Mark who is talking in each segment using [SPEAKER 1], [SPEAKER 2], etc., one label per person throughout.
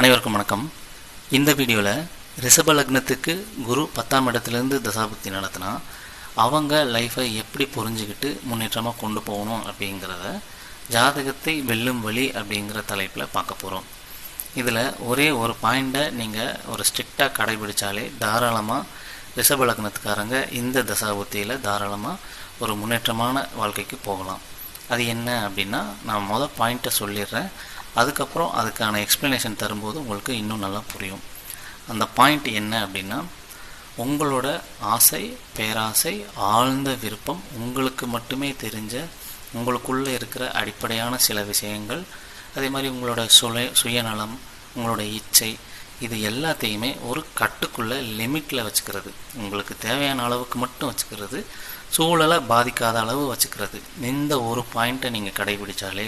[SPEAKER 1] அனைவருக்கும் வணக்கம். இந்த வீடியோவில் ரிஷப லக்னத்துக்கு குரு பத்தாம் இடத்துலேருந்து தசாபக்தி நடத்தினா அவங்க லைஃப்பை எப்படி புரிஞ்சுக்கிட்டு முன்னேற்றமாக கொண்டு போகணும் அப்படிங்கிறத ஜாதகத்தை வெல்லும் வழி அப்படிங்கிற தலைப்பில் பார்க்க போகிறோம் இதில் ஒரே ஒரு பாயிண்ட்டை நீங்கள் ஒரு ஸ்ட்ரிக்டாக கடைபிடித்தாலே தாராளமாக ரிஷப லக்னத்துக்காரங்க இந்த தசாபக்தியில் தாராளமாக ஒரு முன்னேற்றமான வாழ்க்கைக்கு போகலாம். அது என்ன அப்படின்னா நான் மொதல் பாயிண்ட்டை சொல்லிடுறேன். அதுக்கப்புறம் அதுக்கான எக்ஸ்ப்ளனேஷன் தரும்போது உங்களுக்கு இன்னும் நல்லா புரியும். அந்த பாயிண்ட் என்ன அப்படின்னா உங்களோட ஆசை பேராசை ஆழ்ந்த விருப்பம் உங்களுக்கு மட்டுமே தெரிஞ்ச உங்களுக்குள்ளே இருக்கிற அடிப்படையான சில விஷயங்கள் அதே மாதிரி உங்களோட சுய சுயநலம் உங்களோட இச்சை இது எல்லாத்தையுமே ஒரு கட்டுக்குள்ளே லிமிட்டில் வச்சுக்கிறது. உங்களுக்கு தேவையான அளவுக்கு மட்டும் வச்சுக்கிறது. சூழலை பாதிக்காத அளவு வச்சுக்கிறது. இந்த ஒரு பாயிண்ட்டை நீங்கள் கடைபிடித்தாலே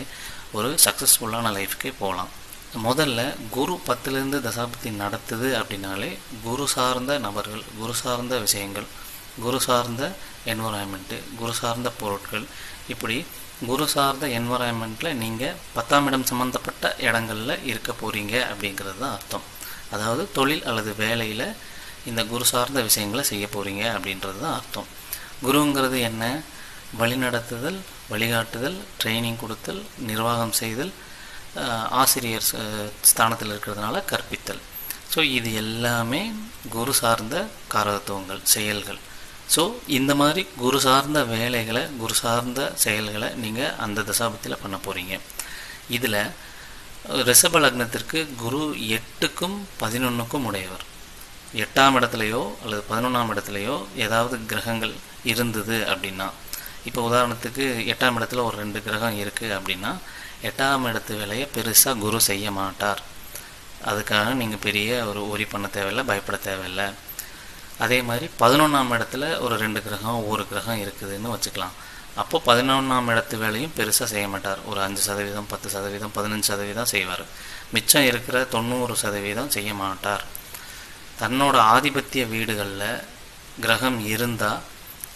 [SPEAKER 1] ஒரு சக்ஸஸ்ஃபுல்லான லைஃப்க்கே போகலாம். முதல்ல குரு பத்துலேருந்து தசாபதி நடத்துது அப்படின்னாலே குரு சார்ந்த நபர்கள் குரு சார்ந்த விஷயங்கள் குரு சார்ந்த என்வரான்மெண்ட்டு குரு சார்ந்த பொருட்கள் இப்படி குரு சார்ந்த என்வரான்மெண்ட்டில் நீங்கள் பத்தாம் இடம் சம்மந்தப்பட்ட இடங்களில் இருக்க போகிறீங்க அப்படிங்கிறது தான் அர்த்தம். அதாவது தொழில் அல்லது வேலையில் இந்த குரு சார்ந்த விஷயங்களை செய்ய போகிறீங்க அப்படின்றது தான் அர்த்தம். குருங்கிறது என்ன? வழிநடத்துதல் வழிகாட்டுதல் ட்ரைனிங் கொடுத்தல் நிர்வாகம் செய்தல் ஆசிரியர் ஸ்தானத்தில் இருக்கிறதுனால கற்பித்தல். ஸோ இது எல்லாமே குரு சார்ந்த காரகத்துவங்கள் செயல்கள். ஸோ இந்த மாதிரி குரு சார்ந்த வேலைகளை குரு சார்ந்த செயல்களை நீங்கள் அந்த தசாபத்தில் பண்ண போகிறீங்க இதில் ரிஷப லக்னத்திற்கு குரு எட்டுக்கும் பதினொன்றுக்கும் உடையவர். எட்டாம் இடத்துலையோ அல்லது பதினொன்றாம் இடத்துலையோ ஏதாவது கிரகங்கள் இருந்தது அப்படின்னா இப்போ உதாரணத்துக்கு எட்டாம் இடத்துல ஒரு ரெண்டு கிரகம் இருக்குது அப்படின்னா எட்டாம் இடத்து வேலையை பெருசாக குரு செய்ய மாட்டார். அதுக்காக நீங்கள் பெரிய ஒரு ஒரி பண்ண தேவையில்லை பயப்பட தேவையில்லை. அதே மாதிரி பதினொன்றாம் இடத்துல ஒரு ரெண்டு கிரகம் ஒரு கிரகம் இருக்குதுன்னு வச்சுக்கலாம். அப்போது பதினொன்றாம் இடத்து வேலையும் பெருசாக செய்ய மாட்டார். ஒரு அஞ்சு சதவீதம் பத்து சதவீதம் பதினஞ்சு சதவீதம் செய்வார். மிச்சம் இருக்கிற தொண்ணூறு சதவீதம் செய்ய மாட்டார். தன்னோட ஆதிபத்திய வீடுகளில் கிரகம் இருந்தால்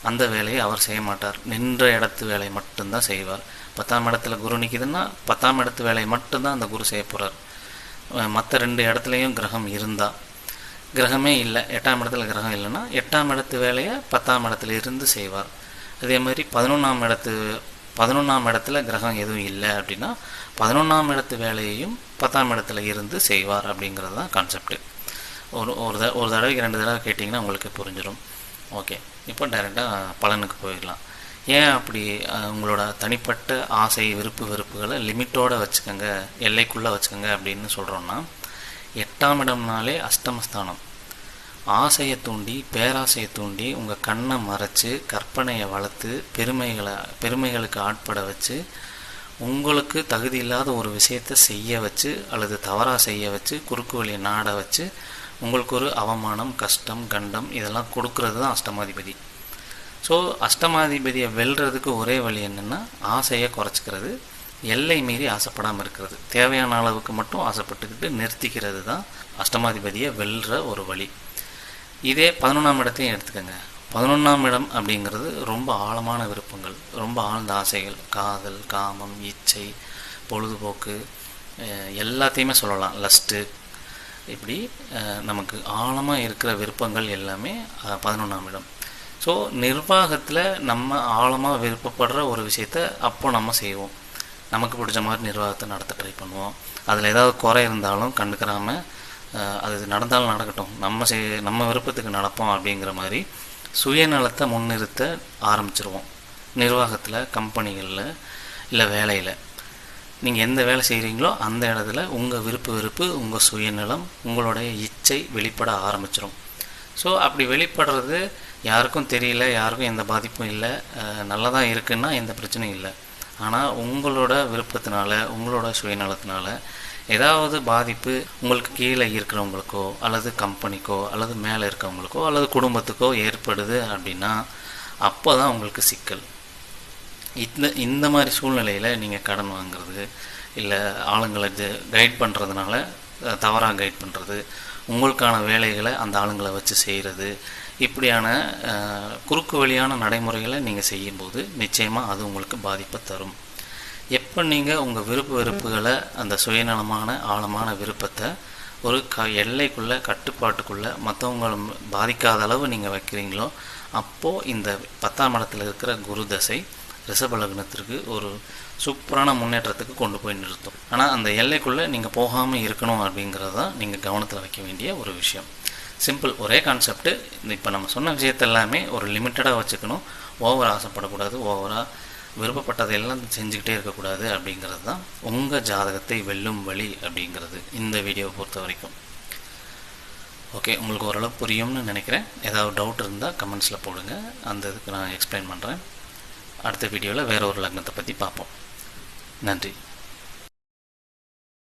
[SPEAKER 1] அந்த வேலையை அவர் செய்ய மாட்டார். நின்ற இடத்து வேலை மட்டும்தான் செய்வார். பத்தாம் இடத்துல குரு நிற்கிதுன்னா பத்தாம் இடத்து வேலையை மட்டும்தான் அந்த குரு செய்ய போகிறார் மற்ற ரெண்டு இடத்துலையும் கிரகம் இருந்தால் கிரகமே இல்லை. எட்டாம் இடத்துல கிரகம் இல்லைன்னா எட்டாம் இடத்து வேலையை பத்தாம் இடத்துல இருந்து செய்வார். அதே மாதிரி பதினொன்றாம் இடத்து பதினொன்றாம் இடத்துல கிரகம் எதுவும் இல்லை அப்படின்னா பதினொன்றாம் இடத்து வேலையையும் பத்தாம் இடத்துல இருந்து செய்வார் அப்படிங்கிறது தான் கான்செப்ட் ஒரு ஒரு த ஒரு தடவைக்கு ரெண்டு தடவை கேட்டிங்கன்னா உங்களுக்கு புரிஞ்சிடும் ஓகே. இப்போ டைரெக்டாக பலனுக்கு போயிடலாம். ஏன் அப்படி உங்களோட தனிப்பட்ட ஆசை விருப்பு வெறுப்புகளை லிமிட்டோடு வச்சுக்கோங்க எல்லைக்குள்ளே வச்சுக்கோங்க அப்படின்னு சொல்கிறோன்னா எட்டாம் இடம்னாலே அஷ்டமஸ்தானம். ஆசையை தூண்டி பேராசையை தூண்டி உங்கள் கண்ணை மறைச்சி கற்பனையை வளர்த்து பெருமைகளை பெருமைகளுக்கு ஆட்பட வச்சு உங்களுக்கு தகுதி இல்லாத ஒரு விஷயத்தை செய்ய வச்சு அல்லது தவறாக செய்ய வச்சு குறுக்கு வழியை நாட வச்சு உங்களுக்கு ஒரு அவமானம் கஷ்டம் கண்டம் இதெல்லாம் கொடுக்கறது தான் அஷ்டமாதிபதி. ஸோ அஷ்டமாதிபதியை வெல்றதுக்கு ஒரே வழி என்னென்னா ஆசையை குறைச்சிக்கிறது எல்லை மீறி ஆசைப்படாமல் இருக்கிறது. தேவையான அளவுக்கு மட்டும் ஆசைப்பட்டுக்கிட்டு நிறுத்திக்கிறது தான் அஷ்டமாதிபதியை வெல்ற ஒரு வழி. இதே பதினொன்றாம் இடத்தையும் எடுத்துக்கோங்க. பதினொன்றாம் இடம் அப்படிங்கிறது ரொம்ப ஆழமான விருப்பங்கள் ரொம்ப ஆழ்ந்த ஆசைகள் காதல் காமம் இச்சை பொழுதுபோக்கு எல்லாத்தையுமே சொல்லலாம். லஸ்ட்டு இப்படி நமக்கு ஆழமாக இருக்கிற விருப்பங்கள் எல்லாமே பதினொன்றாம் இடம். ஸோ நிர்வாகத்தில் நம்ம ஆழமாக விருப்பப்படுற ஒரு விஷயத்த அப்போ நம்ம செய்வோம். நமக்கு பிடிச்ச மாதிரி நிர்வாகத்தை நடத்த ட்ரை பண்ணுவோம். அதில் ஏதாவது குறை இருந்தாலும் கண்டுக்கிறாமல் அது நடந்தாலும் நடக்கட்டும். நம்ம செய் நம்ம விருப்பத்துக்கு நடப்போம் அப்படிங்கிற மாதிரி சுயநலத்தை முன்னிறுத்த ஆரம்பிச்சிருவோம். நிர்வாகத்தில் கம்பெனிகளில் இல்லை வேலையில். நீங்கள் எந்த வேலை செய்கிறீங்களோ அந்த இடத்துல உங்கள் விருப்பு வெறுப்பு உங்கள் சுயநலம் உங்களுடைய இச்சை வெளிப்பட ஆரம்பிச்சிடும் ஸோ அப்படி வெளிப்படுறது யாருக்கும் தெரியல யாருக்கும் எந்த பாதிப்பும் இல்லை. நல்லா தான் இருக்குன்னா எந்த பிரச்சனையும் இல்லை. ஆனால் உங்களோட விருப்பத்தினால உங்களோட சுயநலத்தினால ஏதாவது பாதிப்பு உங்களுக்கு கீழே இருக்கிறவங்களுக்கோ அல்லது கம்பெனிக்கோ அல்லது மேலே இருக்கிறவங்களுக்கோ அல்லது குடும்பத்துக்கோ ஏற்படுது அப்படின்னா அப்போ தான் உங்களுக்கு சிக்கல். இந்த இந்த மாதிரி சூழ்நிலையில் நீங்கள் கடன் வாங்குறது இல்லை ஆளுங்களை கைட் பண்ணுறதுனால தவறாக கைட் பண்ணுறது உங்களுக்கான வேலைகளை அந்த ஆளுங்களை வச்சு செய்கிறது இப்படியான குறுக்கு வழியான நடைமுறைகளை நீங்கள் செய்யும்போது நிச்சயமாக அது உங்களுக்கு பாதிப்பை தரும். எப்போ நீங்கள் உங்கள் விருப்ப வெறுப்புகளை அந்த சுயநலமான ஆழமான விருப்பத்தை ஒரு க எல்லைக்குள்ளே கட்டுப்பாட்டுக்குள்ளே மற்றவங்களை பாதிக்காத அளவு நீங்கள் வைக்கிறீங்களோ அப்போது இந்த பத்தாம் இடத்துல இருக்கிற குரு தசை ரிஷப லக்னத்திற்கு ஒரு சூப்பரான முன்னேற்றத்துக்கு கொண்டு போய் நிறுத்தும். ஆனால் அந்த எல்லைக்குள்ளே நீங்கள் போகாமல் இருக்கணும் அப்படிங்கிறது தான் நீங்கள் கவனத்தில் வைக்க வேண்டிய ஒரு விஷயம். சிம்பிள் ஒரே கான்செப்ட்டு இப்போ நம்ம சொன்ன விஷயத்த எல்லாமே ஒரு லிமிட்டடாக வச்சுக்கணும். ஓவர் ஆசைப்படக்கூடாது ஓவராக விருப்பப்பட்டதையெல்லாம் செஞ்சுக்கிட்டே இருக்கக்கூடாது அப்படிங்கிறது தான் உங்கள் ஜாதகத்தை வெல்லும் வழி அப்படிங்கிறது இந்த வீடியோவை பொறுத்த வரைக்கும். ஓகே உங்களுக்கு ஓரளவு புரியும்னு நினைக்கிறேன். ஏதாவது டவுட் இருந்தால் கமெண்ட்ஸில் போடுங்க. அந்த இதுக்கு நான் எக்ஸ்பிளைன் பண்ணுறேன் அடுத்த வீடியோவில் வேறு ஒரு லக்னத்தை பற்றி பார்ப்போம். நன்றி.